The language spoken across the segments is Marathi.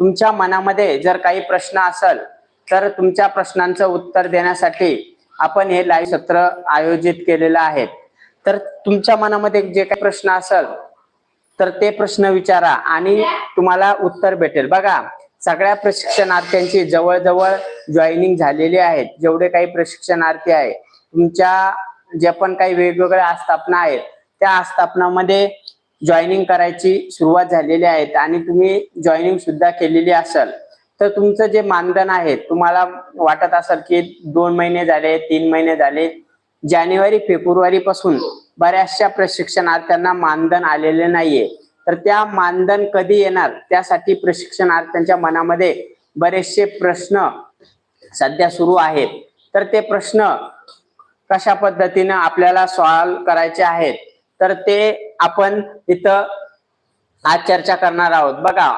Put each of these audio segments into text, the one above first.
तुमच्या मनामध्ये जर काही प्रश्न असेल तर तुमच्या प्रश्नांचं उत्तर देण्यासाठी आपण हे लाईव्ह सत्र आयोजित केलेलं आहे. तर तुमच्या मनामध्ये जे काही प्रश्न असेल तर ते प्रश्न विचारा आणि तुम्हाला उत्तर भेटेल. बघा सगळ्या प्रशिक्षणार्थ्यांची जवळजवळ जॉईनिंग झालेली आहेत. जेवढे काही प्रशिक्षणार्थी आहे तुमच्या जे पण काही वेगवेगळ्या आस्थापना आहेत त्या आस्थापनामध्ये जॉईनिंग करायची सुरुवात झालेली आहे आणि तुम्ही जॉईनिंग सुद्धा केलेली असेल. तर तुमचं जे मानधन आहे तुम्हाला वाटत असेल की दोन महिने झाले तीन महिने झाले जानेवारी फेब्रुवारी पासून बऱ्याचशा प्रशिक्षणार्थ्यांना मानधन आलेले नाहीये. तर त्या मानधन कधी येणार? त्यासाठी प्रशिक्षणार्थ्यांच्या मनामध्ये बरेचसे प्रश्न सध्या सुरू आहेत. तर ते प्रश्न कशा पद्धतीनं आपल्याला सॉल्व करायचे आहेत? तर ते आपण इथं आज चर्चा करणार आहोत. बघा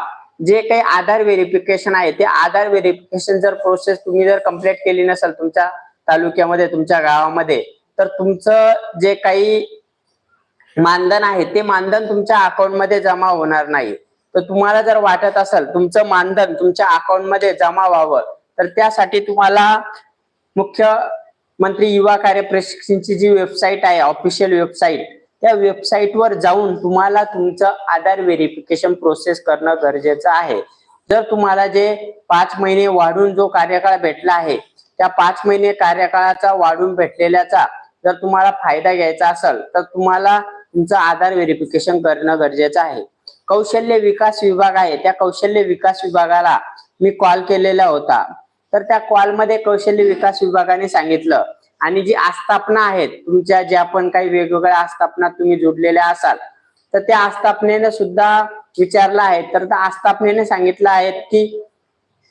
जे काही आधार व्हेरिफिकेशन आहे ते आधार व्हेरिफिकेशन जर प्रोसेस तुम्ही जर कंप्लीट केली नसेल तुमच्या तालुक्यामध्ये तुमच्या गावामध्ये तर तुमचं जे काही मानधन आहे ते मानधन तुमच्या अकाउंटमध्ये जमा होणार नाही. तर तुम्हाला जर वाटत असेल तुमचं मानधन तुमच्या अकाउंटमध्ये जमा व्हावं तर त्यासाठी तुम्हाला मुख्यमंत्री युवा कार्य प्रशिक्षणची जी वेबसाईट आहे ऑफिशियल वेबसाईट त्या वेबसाईटवर जाऊन तुम्हाला तुमचं आधार व्हेरिफिकेशन प्रोसेस करणं गरजेचं आहे. जर तुम्हाला जे पाच महिने वाढून जो कार्यकाळ भेटला आहे त्या पाच महिने कार्यकाळाचा वाढून भेटलेल्याचा जर तुम्हाला फायदा घ्यायचा असेल तर तुम्हाला तुमचं आधार व्हेरिफिकेशन करणं गरजेचं आहे. कौशल्य विकास विभाग आहे. त्या कौशल्य विकास विभागाला मी कॉल केलेला होता. तर त्या कॉलमध्ये कौशल्य विकास विभागाने सांगितलं आणि जी आस्थापना आहेत तुमच्या ज्या पण काही वेगवेगळ्या आस्थापना तुम्ही जोडलेल्या असाल तर त्या आस्थापनेने सुद्धा विचारलं आहे. तर त्या आस्थापनेने सांगितलं आहे की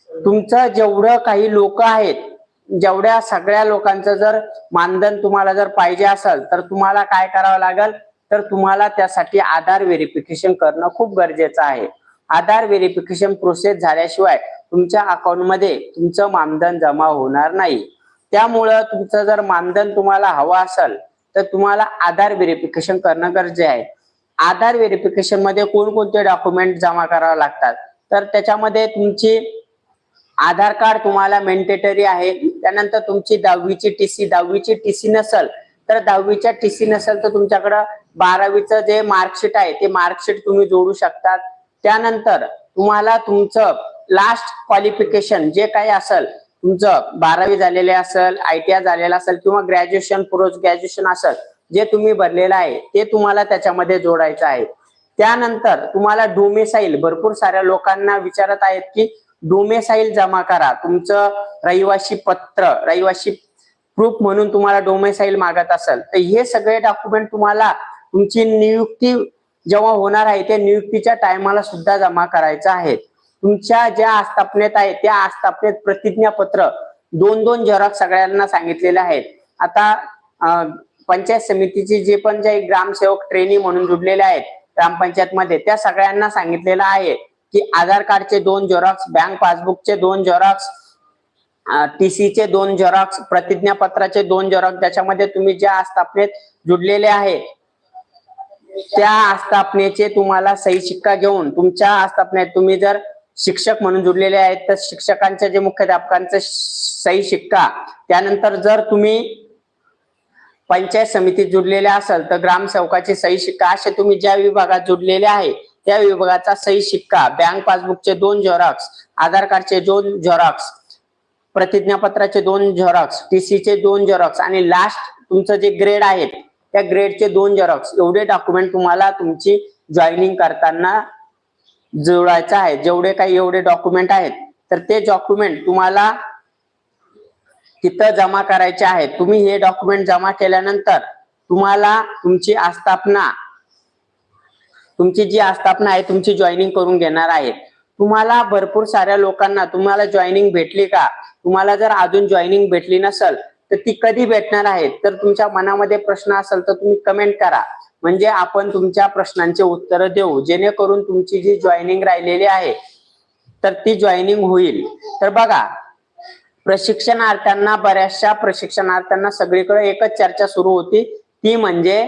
तुमचं जेवढं काही लोक आहेत जेवढ्या सगळ्या लोकांचं जर मानधन तुम्हाला जर पाहिजे असेल तर तुम्हाला काय करावं लागेल? तर तुम्हाला त्यासाठी आधार व्हेरिफिकेशन करणं खूप गरजेचं आहे. आधार व्हेरिफिकेशन प्रोसेस झाल्याशिवाय तुमच्या अकाउंटमध्ये तुमचं मानधन जमा होणार नाही. त्यामुळं तुमचं जर मानधन तुम्हाला हवं असेल तर तुम्हाला आधार व्हेरिफिकेशन करणं गरजे आहे. आधार व्हेरिफिकेशनमध्ये कोणकोणते डॉक्युमेंट जमा करावे लागतात? तर त्याच्यामध्ये तुमची आधार कार्ड तुम्हाला मेंटेटरी आहे. त्यानंतर तुमची दहावीची टीसी दहावीची टीसी नसल तर दहावीच्या टीसी नसेल तर तुमच्याकडं बारावीचं जे मार्कशीट आहे ते मार्कशीट तुम्ही जोडू शकतात. त्यानंतर तुम्हाला तुमचं लास्ट क्वालिफिकेशन जे काही असेल तुमचं बारावी झालेले असेल आयटीआय झालेलं असेल किंवा ग्रॅज्युएशन पोस्ट ग्रॅज्युएशन असेल जे तुम्ही भरलेलं आहे ते तुम्हाला त्याच्यामध्ये जोडायचं आहे. त्यानंतर तुम्हाला डोमेसाईल भरपूर साऱ्या लोकांना विचारत आहेत की डोमेसाईल जमा करा. तुमचं रहिवाशी पत्र रहिवाशी प्रूफ म्हणून तुम्हाला डोमेसाईल मागत असेल. तर हे सगळे डॉक्युमेंट तुम्हाला तुमची नियुक्ती जेव्हा होणार आहे त्या नियुक्तीच्या टायमाला सुद्धा जमा करायचं आहे. तुमच्या ज्या आस्थापनेत आहे त्या आस्थापनेत प्रतिज्ञापत्र दोन दोन झेरॉक्स सगळ्यांना सांगितलेले आहेत. आता पंचायत समितीचे जे पण जे ग्रामसेवक ट्रेनी म्हणून जुडलेले आहेत ग्रामपंचायत मध्ये त्या सगळ्यांना सांगितलेलं आहे की आधार कार्डचे दोन झेरॉक्स बँक पासबुकचे दोन झेरॉक्स टीसीचे दोन झेरॉक्स प्रतिज्ञापत्राचे दोन झेरॉक्स ज्याच्यामध्ये तुम्ही ज्या आस्थापनेत जुडलेले आहे त्या आस्थापनेचे तुम्हाला सही शिक्का घेऊन तुमच्या आस्थापनेत तुम्ही जर शिक्षक म्हणून जुडलेले आहेत तर शिक्षकांच्या जे मुख्याध्यापकांचं सही शिक्का त्यानंतर जर तुम्ही पंचायत समितीत जुडलेले असाल तर ग्रामसेवकाची सही शिक्का असे तुम्ही ज्या विभागात जुडलेले आहे त्या विभागाचा सही शिक्का बँक पासबुकचे दोन झेरॉक्स आधार कार्डचे दोन झेरॉक्स प्रतिज्ञापत्राचे दोन झेरॉक्स टीसीचे दोन झेरॉक्स आणि लास्ट तुमचं जे ग्रेड आहे त्या ग्रेडचे दोन झेरॉक्स एवढे डॉक्युमेंट तुम्हाला तुमची जॉईनिंग करताना जोडायचं आहे. जेवढे काही एवढे डॉक्युमेंट आहेत तर ते डॉक्युमेंट तुम्हाला तिथं जमा करायचे आहेत. तुम्ही हे डॉक्युमेंट जमा केल्यानंतर तुम्हाला तुमची आस्थापना तुमची जी आस्थापना आहे तुमची जॉईनिंग करून घेणार आहे. तुम्हाला भरपूर साऱ्या लोकांना तुम्हाला जॉईनिंग भेटली का? तुम्हाला जर अजून जॉईनिंग भेटली नसेल तर ती कधी भेटणार आहे तर तुमच्या मनामध्ये प्रश्न असेल तर तुम्ही कमेंट करा. म्हणजे आपण तुमच्या प्रश्नांचे उत्तर देऊ. जेणेकरून तुमची जी जॉईनिंग राहिलेली आहे तर ती जॉईनिंग होईल. तर बघा प्रशिक्षणार्थ्यांना बऱ्याचशा प्रशिक्षणार्थ्यांना सगळीकडे एकच चर्चा सुरू होती. ती म्हणजे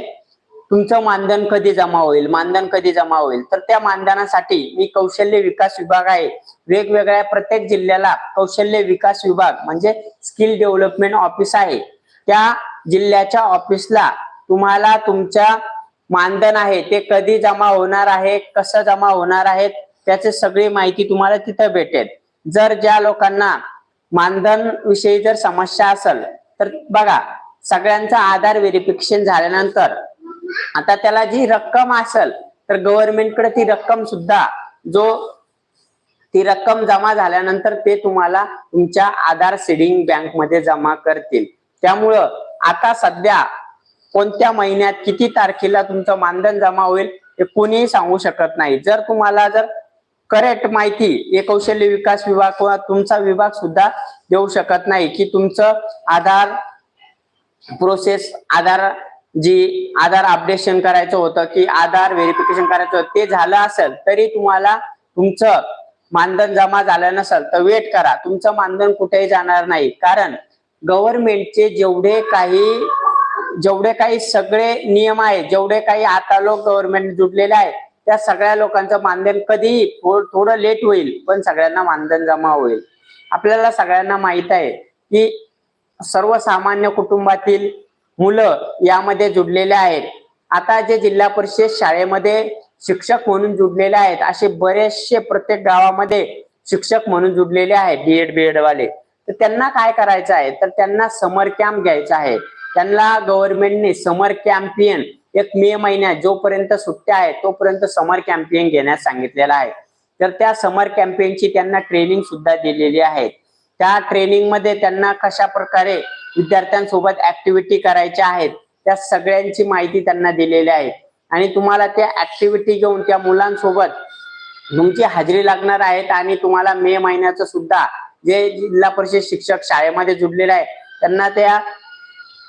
तुमचं मानधन कधी जमा होईल? मानधन कधी जमा होईल? तर त्या मानधनासाठी मी कौशल्य विकास विभाग आहे. वेगवेगळ्या प्रत्येक जिल्ह्याला कौशल्य विकास विभाग म्हणजे स्किल डेव्हलपमेंट ऑफिस आहे. त्या जिल्ह्याच्या ऑफिसला तुम्हाला तुमच्या मानधन आहे ते कधी जमा होणार आहे कसं जमा होणार आहे त्याची सगळी माहिती तुम्हाला तिथं भेटेल. जर ज्या लोकांना मानधन विषयी जर समस्या असेल तर बघा सगळ्यांचा आधार व्हेरिफिकेशन झाल्यानंतर आता त्याला जी रक्कम असेल तर गव्हर्नमेंटकडे ती रक्कम सुद्धा जो ती रक्कम जमा झाल्यानंतर ते तुम्हाला तुमच्या आधार सीडिंग बँकमध्ये जमा करतील. त्यामुळं आता सध्या कोणत्या महिन्यात किती तारखेला तुमचं मानधन जमा होईल हे कोणीही सांगू शकत नाही. जर तुम्हाला जर करेक्ट माहिती हे कौशल्य विकास विभाग किंवा तुमचा विभाग सुद्धा देऊ शकत नाही की तुमचं आधार प्रोसेस आधार जी आधार अपडेशन करायचं होतं की आधार व्हेरिफिकेशन करायचं होतं ते झालं असेल तरी तुम्हाला तुमचं मानधन जमा झालं नसेल तर वेट करा. तुमचं मानधन कुठेही जाणार नाही. कारण गव्हर्नमेंटचे जेवढे काही जेवढे काही सगळे नियम आहेत जेवढे काही आता लोक गव्हर्नमेंट जुडलेले आहे त्या सगळ्या लोकांचं मानधन कधीही थोडं लेट होईल पण सगळ्यांना मानधन जमा होईल. आपल्याला सगळ्यांना माहीत आहे की सर्वसामान्य कुटुंबातील मुलं यामध्ये जुडलेले आहेत. आता जे जिल्हा परिषद शाळेमध्ये शिक्षक म्हणून जुडलेले आहेत असे बरेचसे प्रत्येक गावामध्ये शिक्षक म्हणून जुडलेले आहेत बीएड बीएड वाले. तर त्यांना काय करायचं आहे? तर त्यांना समर कॅम्प घ्यायचा आहे. त्यांना गव्हर्नमेंटने समर कॅम्पियन एक मे महिन्यात जोपर्यंत सुट्ट्या आहेत तोपर्यंत समर कॅम्पियन घेण्यास सांगितलेलं आहे. तर त्या समर कॅम्पेनची त्यांना ट्रेनिंग सुद्धा दिलेली आहे. त्या ट्रेनिंगमध्ये त्यांना कशा प्रकारे विद्यार्थ्यांसोबत ऍक्टिव्हिटी करायच्या आहेत त्या सगळ्यांची माहिती त्यांना दिलेली आहे. आणि तुम्हाला त्या ऍक्टिव्हिटी घेऊन त्या मुलांसोबत तुमची हजेरी लागणार आहेत आणि तुम्हाला मे महिन्याचं सुद्धा जे जिल्हा परिषद शिक्षक शाळेमध्ये जुडलेले आहेत त्यांना त्या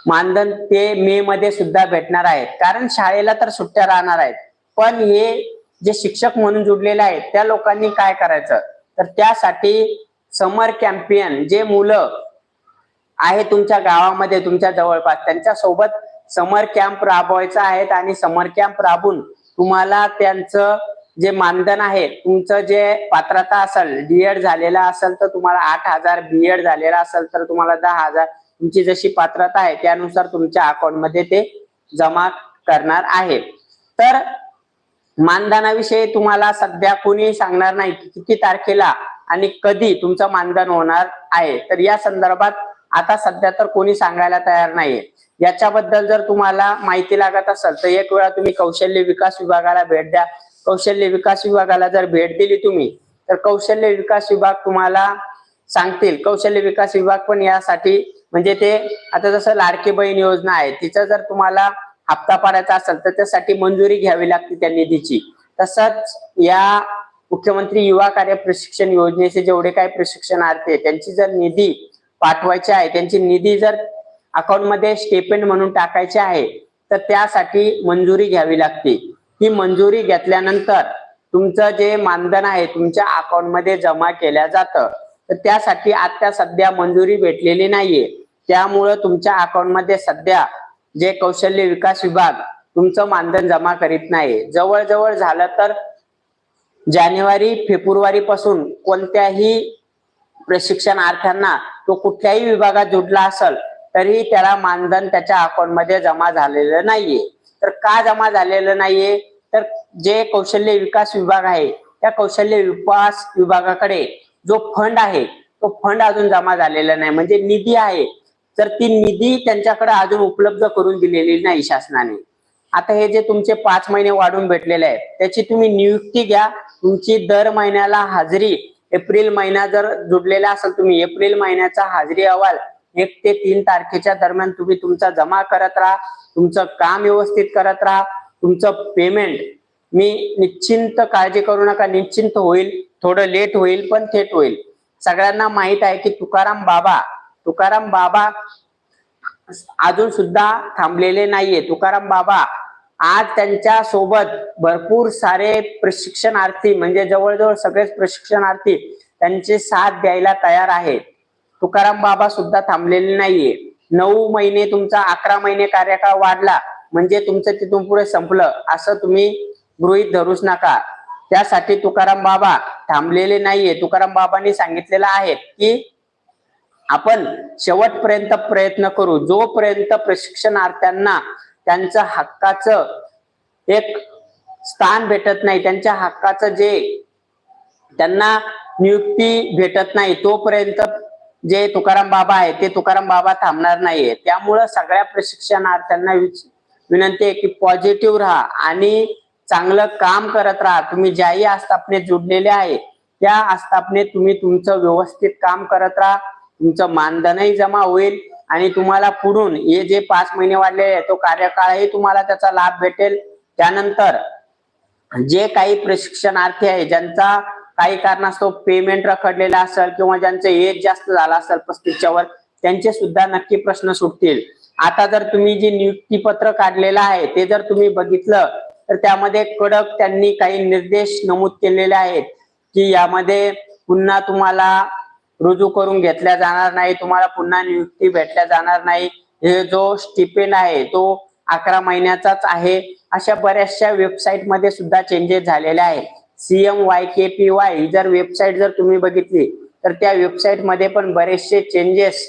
मानधन ते मे मध्ये सुद्धा भेटणार आहेत. कारण शाळेला तर सुट्ट्या राहणार आहेत. पण हे जे शिक्षक म्हणून जुडलेले आहेत त्या लोकांनी काय करायचं? तर त्यासाठी समर कॅम्पियन जे मुलं आहे तुमच्या गावामध्ये तुमच्या जवळपास त्यांच्यासोबत समर कॅम्प राबवायचा आहेत आणि समर कॅम्प राबून तुम्हाला त्यांचं जे मानधन आहे तुमचं जे पात्रता असेल डीएड झालेला असेल तर तुम्हाला आठ हजार बीएड झालेला असेल तर तुम्हाला दहा हजार तुमची जशी पात्रता आहे त्यानुसार तुमच्या अकाउंटमध्ये ते जमा करणार आहे. तर मानधनाविषयी तुम्हाला सध्या कोणी सांगणार नाही की किती तारखेला आणि कधी तुमचं मानधन होणार आहे. तर या संदर्भात आता सध्या तर कोणी सांगायला तयार नाहीये. याच्याबद्दल जर तुम्हाला माहिती लागत असेल तर एक वेळा तुम्ही कौशल्य विकास विभागाला भेट द्या. कौशल्य विकास विभागाला जर भेट दिली तुम्ही तर कौशल्य विकास विभाग तुम्हाला सांगतील. कौशल्य विकास विभाग पण यासाठी म्हणजे ते आता जसं लाडकी बहीण योजना आहे तिचं जर तुम्हाला हप्ता पाडायचा असेल तर त्यासाठी मंजुरी घ्यावी लागते त्या निधीची. तसंच या मुख्यमंत्री युवा कार्य प्रशिक्षण योजनेचे जेवढे काही प्रशिक्षणार्थी आहे त्यांची जर निधी पाठवायची आहे त्यांची निधी जर अकाउंटमध्ये स्टेपेंड म्हणून टाकायची आहे तर त्यासाठी मंजुरी घ्यावी लागते. ही मंजुरी घेतल्यानंतर तुमचं जे मानधन आहे तुमच्या अकाउंटमध्ये जमा केल्या जातं. तर त्यासाठी आता सध्या मंजुरी भेटलेली नाहीये. त्यामुळं तुमच्या अकाउंटमध्ये सध्या जे कौशल्य विकास विभाग तुमचं मानधन जमा करीत नाही जवळजवळ झालं तर जानेवारी फेब्रुवारी पासून कोणत्याही प्रशिक्षणार्थ्यांना तो कुठल्याही विभागात जुडला असेल तरी त्याला मानधन त्याच्या अकाउंटमध्ये जमा झालेलं नाहीये. तर का जमा झालेलं नाहीये? तर जे कौशल्य विकास विभाग आहे त्या कौशल्य विकास विभागाकडे जो फंड आहे तो फंड अजून जमा झालेला नाही. म्हणजे निधी आहे. तर ती निधी त्यांच्याकडे अजून उपलब्ध करून दिलेली नाही शासनाने. आता हे जे तुमचे पाच महिने वाढून भेटलेले आहेत त्याची तुम्ही नियुक्ती घ्या. तुमची दर महिन्याला हाजरी एप्रिल महिना जर जुडलेला असेल तुम्ही एप्रिल महिन्याचा हाजरी अहवाल एक ते तीन तारखेच्या दरम्यान तुम्ही तुमचा जमा करत राहा तुमचं काम व्यवस्थित करत राहा तुमचं पेमेंट मी निश्चिंत काळजी करू नका निश्चिंत होईल. थोडं लेट होईल पण थेट होईल. सगळ्यांना माहीत आहे की तुकाराम बाबा तुकाराम बाबा अजून सुद्धा थांबलेले नाहीये. तुकाराम बाबा आज त्यांच्यासोबत भरपूर सारे प्रशिक्षणार्थी म्हणजे जवळजवळ सगळेच प्रशिक्षणार्थी त्यांचे साथ द्यायला तयार आहेत. तुकाराम बाबा सुद्धा थांबलेले नाहीये. नऊ महिने तुमचा अकरा महिने कार्यकाळ वाढला म्हणजे तुमचं तिथून पुढे संपलं असं तुम्ही गृहीत धरूच नका. त्यासाठी तुकाराम बाबा थांबलेले नाहीये. तुकाराम बाबांनी सांगितलेलं आहे की आपण शेवटपर्यंत प्रयत्न करू. जोपर्यंत प्रशिक्षणार्थ्यांना त्यांचं हक्काचं एक स्थान भेटत नाही त्यांच्या हक्काचं जे त्यांना नियुक्ती भेटत नाही तोपर्यंत जे तुकाराम बाबा आहे ते तुकाराम बाबा थांबणार नाहीये. त्यामुळं सगळ्या प्रशिक्षणार्थ्यांना विनंती आहे की पॉझिटिव्ह राहा आणि चांगलं काम करत राहा. तुम्ही ज्याही आस्थापनेत जुडलेले आहे त्या आस्थापनेत तुम्ही तुमचं व्यवस्थित काम करत राहा. तुमचं मानधनही जमा होईल आणि तुम्हाला पुढून हे जे पाच महिने वाढलेले तो कार्यकाळही तुम्हाला त्याचा लाभ भेटेल. त्यानंतर जे काही प्रशिक्षणार्थी आहे ज्यांचा काही कारणास्तव पेमेंट रखडलेला असेल किंवा ज्यांचं एज जास्त झाला असेल पस्तीसच्या वर त्यांचे सुद्धा नक्की प्रश्न सुटतील. आता जर तुम्ही जे नियुक्तीपत्र काढलेलं आहे ते जर तुम्ही बघितलं तर त्यामध्ये कडक त्यांनी काही निर्देश नमूद केलेले आहेत की यामध्ये पुन्हा तुम्हाला रुजू करून घेतल्या जाणार नाही तुम्हाला पुन्हा नियुक्ती भेटल्या जाणार नाही. हे जो स्टिपेंड आहे तो अकरा महिन्याचाच आहे. अशा बऱ्याचशा वेबसाईटमध्ये सुद्धा चेंजेस झालेले आहेत. CM Y K P Y ही जर वेबसाईट जर तुम्ही बघितली तर त्या वेबसाईटमध्ये पण बरेचसे चेंजेस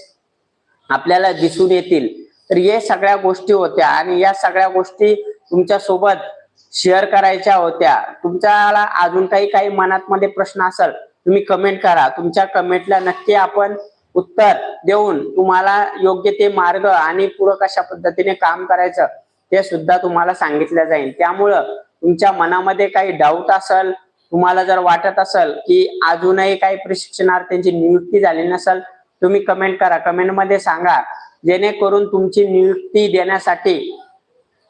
आपल्याला दिसून येतील. तर हे सगळ्या गोष्टी होत्या आणि या सगळ्या गोष्टी तुमच्यासोबत शेअर करायच्या होत्या. तुमच्याला अजून काही काही मनात मध्ये प्रश्न असेल तुम्ही कमेंट करा. तुमच्या कमेंटला नक्की आपण उत्तर देऊन तुम्हाला योग्य ते मार्ग आणि पूरक कशा पद्धतीने काम करायचं ते सुद्धा तुम्हाला सांगितलं जाईल. त्यामुळं तुमच्या मनामध्ये काही डाऊट असेल तुम्हाला जर वाटत असेल की अजूनही काही प्रशिक्षणार्थ्यांची नियुक्ती झाली नसेल तुम्ही कमेंट करा. कमेंटमध्ये सांगा जेणेकरून तुमची नियुक्ती देण्यासाठी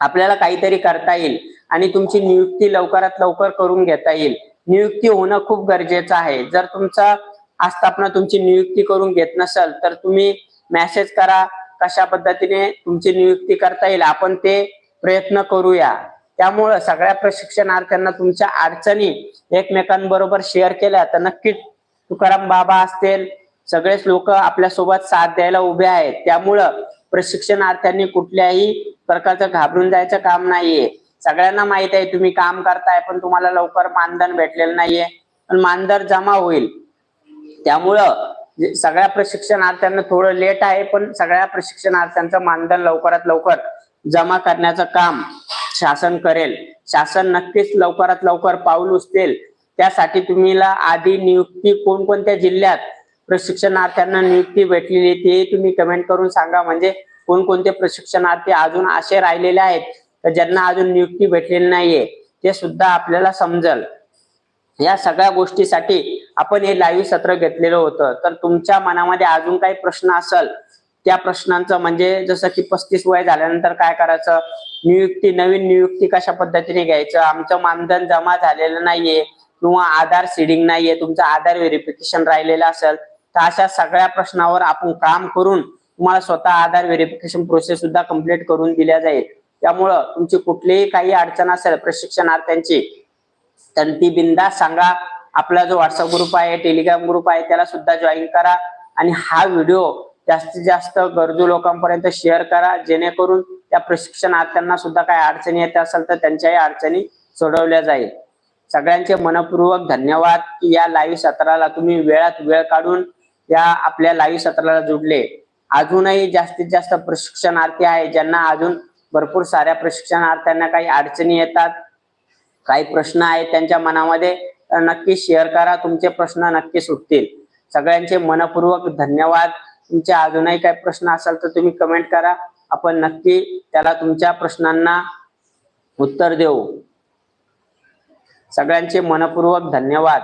आपल्याला काहीतरी करता येईल. आणि तुमची नियुक्ती लवकरात लवकर करून घेता येईल. नियुक्ती होणं खूप गरजेचं आहे. जर तुमचा आस्थापना तुमची नियुक्ती करून घेत नसेल तर तुम्ही मेसेज करा कशा पद्धतीने तुमची नियुक्ती करता येईल. आपण ते प्रयत्न करूया. त्यामुळं सगळ्या प्रशिक्षणार्थ्यांना तुमच्या अडचणी एकमेकांबरोबर शेअर केल्या तर नक्कीच तुकाराम बाबा असतील सगळेच लोक आपल्यासोबत साथ द्यायला उभे आहेत. त्यामुळं प्रशिक्षणार्थ्यांनी कुठल्याही प्रकारचं घाबरून जायचं काम नाहीये. सगळ्यांना माहीत आहे तुम्ही काम करताय पण तुम्हाला लवकर मानधन भेटलेलं नाहीये. पण मानधन जमा होईल. त्यामुळं सगळ्या प्रशिक्षणार्थ्यांना थोडं लेट आहे पण सगळ्या प्रशिक्षणार्थ्यांचं मानधन लवकरात लवकर जमा करण्याचं काम शासन करेल. शासन नक्कीच लवकरात लवकर पाऊल उचलेल. त्यासाठी तुम्हीला आधी नियुक्ती कोणकोणत्या जिल्ह्यात प्रशिक्षणार्थ्यांना नियुक्ती भेटलेली ते तुम्ही कमेंट करून सांगा. म्हणजे कोणकोणते प्रशिक्षणार्थी अजून असे राहिलेले आहेत तर ज्यांना अजून नियुक्ती भेटलेली नाहीये ते सुद्धा आपल्याला समजल. या सगळ्या गोष्टीसाठी आपण हे लाईव्ह सत्र घेतलेलं होतं. तर तुमच्या मनामध्ये अजून काही प्रश्न असेल त्या प्रश्नांचं म्हणजे जसं की पस्तीस वय झाल्यानंतर काय करायचं? नियुक्ती नवीन नियुक्ती कशा पद्धतीने घ्यायचं? आमचं मानधन जमा झालेलं नाहीये किंवा आधार सिडिंग नाहीये तुमचं आधार व्हेरिफिकेशन राहिलेलं असेल तर अशा सगळ्या प्रश्नावर आपण काम करून तुम्हाला स्वतः आधार व्हेरिफिकेशन प्रोसेस सुद्धा कंप्लीट करून दिल्या जाईल. त्यामुळं तुमची कुठलीही काही अडचण असेल प्रशिक्षणार्थ्यांची तर ती बिंदा सांगा. आपला जो व्हॉट्सअप ग्रुप आहे टेलिग्राम ग्रुप आहे त्याला सुद्धा जॉईन करा. आणि हा व्हिडिओ जास्तीत जास्त गरजू लोकांपर्यंत शेअर करा. जेणेकरून त्या प्रशिक्षणार्थ्यांना सुद्धा काही अडचणी येत असेल तर त्यांच्याही अडचणी सोडवल्या जाईल. सगळ्यांचे मनपूर्वक धन्यवाद की या लाईव्ह सत्राला तुम्ही वेळात वेळ काढून या आपल्या लाईव्ह सत्राला जुडले. अजूनही जास्तीत जास्त प्रशिक्षणार्थी आहे ज्यांना अजून भरपूर साऱ्या प्रशिक्षणार्थ्यांना काही अडचणी येतात काही प्रश्न आहेत त्यांच्या मनामध्ये नक्की शेअर करा तुमचे प्रश्न नक्की सुटतील. सगळ्यांचे मनपूर्वक धन्यवाद. तुमचे अजूनही काही प्रश्न असाल तर तुम्ही कमेंट करा. आपण नक्की त्याला तुमच्या प्रश्नांना उत्तर देऊ. सगळ्यांचे मनपूर्वक धन्यवाद.